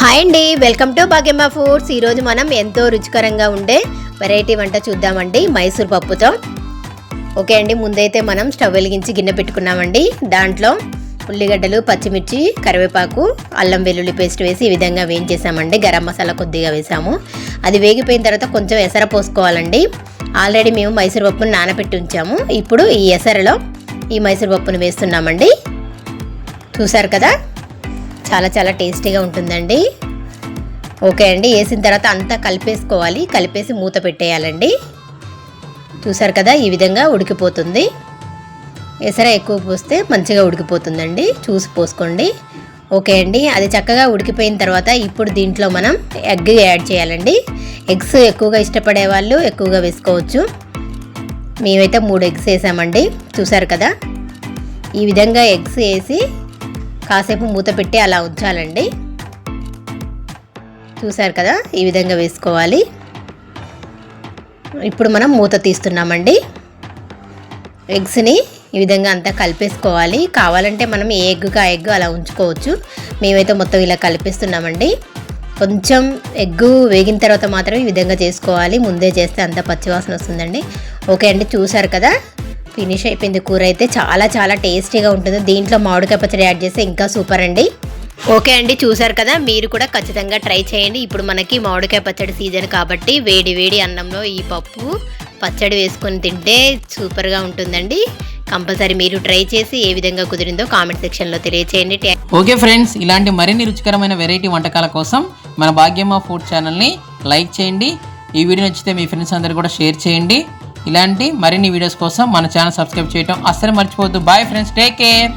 Hi అండి welcome to Bhagyamma foods. ఈరోజు మనం ఎంతో రుచికరంగా ఉండే వెరైటీ వంట చూద్దామండి మైసూర్ పప్పుతో. ఓకే అండి ముందైతే మనం స్టవ్ వెలిగించి గిన్నె పెట్టుకున్నామండి. దాంట్లో ఉల్లిగడ్డలు పచ్చిమిర్చి కరివేపాకు అల్లం వెల్లుల్లి పేస్ట్ వేసి ఈ విధంగా వేయించేసామండి. గరం మసాలా కొద్దిగా వేసాము. అది వేగిపోయిన తర్వాత కొంచెం ఎసర పోసుకోవాలండి. ఆల్రెడీ మేము మైసూర్ పప్పును నానబెట్టి ఉంచాము. ఇప్పుడు ఈ ఎసరలో ఈ మైసూర్ పప్పును వేస్తున్నామండి. చూసారు కదా? చాలా చాలా టేస్టీగా ఉంటుందండి. ఓకే అండి వేసిన తర్వాత అంతా కలిపేసుకోవాలి. కలిపేసి మూత పెట్టేయాలండి. చూసారు కదా ఈ విధంగా ఉడికిపోతుంది. ఎసర ఎక్కువ పోస్తే మంచిగా ఉడికిపోతుందండి. చూసి పోసుకోండి. ఓకే అండి అది చక్కగా ఉడికిపోయిన తర్వాత ఇప్పుడు దీంట్లో మనం ఎగ్ యాడ్ చేయాలండి. ఎగ్స్ ఎక్కువగా ఇష్టపడే వాళ్ళు ఎక్కువగా వేసుకోవచ్చు. మేమైతే మూడు ఎగ్స్ వేసామండి. చూసారు కదా ఈ విధంగా ఎగ్స్ వేసి కాసేపు మూత పెట్టి అలా ఉంచాలండి. చూసారు కదా? ఈ విధంగా వేసుకోవాలి. ఇప్పుడు మనం మూత తీస్తున్నామండి. ఎగ్స్ని ఈ విధంగా అంతా కలిపేసుకోవాలి. కావాలంటే మనం ఏ ఎగ్గుకి ఆ ఎగ్ అలా ఉంచుకోవచ్చు. మేమైతే మొత్తం ఇలా కలిపేస్తున్నామండి. కొంచెం ఎగ్గు వేగిన తర్వాత మాత్రం ఈ విధంగా చేసుకోవాలి. ముందే చేస్తే అంత పచ్చివాసన వస్తుందండి. ఓకే అండి చూసారు కదా? ఫినిష్ అయిపోయింది కూర అయితే. చాలా చాలా టేస్టీగా ఉంటుంది. దీంట్లో మామిడికాయ పచ్చడి యాడ్ చేస్తే ఇంకా సూపర్ అండి. ఓకే అండి చూసారు కదా? మీరు కూడా ఖచ్చితంగా ట్రై చేయండి. ఇప్పుడు మనకి మామిడికాయ పచ్చడి సీజన్ కాబట్టి వేడి వేడి అన్నంలో ఈ పప్పు పచ్చడి వేసుకొని తింటే సూపర్గా ఉంటుందండి. కంపల్సరీ మీరు ట్రై చేసి ఏ విధంగా కుదిరిందో కామెంట్ సెక్షన్లో తెలియచేయండి. ఓకే ఫ్రెండ్స్ ఇలాంటి మరిన్ని రుచికరమైన వెరైటీ వంటకాల కోసం మన భాగ్యమ్మ ఫుడ్ ఛానల్ని లైక్ చేయండి. ఈ వీడియో నచ్చితే మీ ఫ్రెండ్స్ అందరు కూడా షేర్ చేయండి. ఇలాంటి మరిన్ని వీడియోస్ కోసం మన ఛానల్ సబ్స్క్రైబ్ చేయడం అస్సలు మర్చిపోవద్దు. Bye friends take care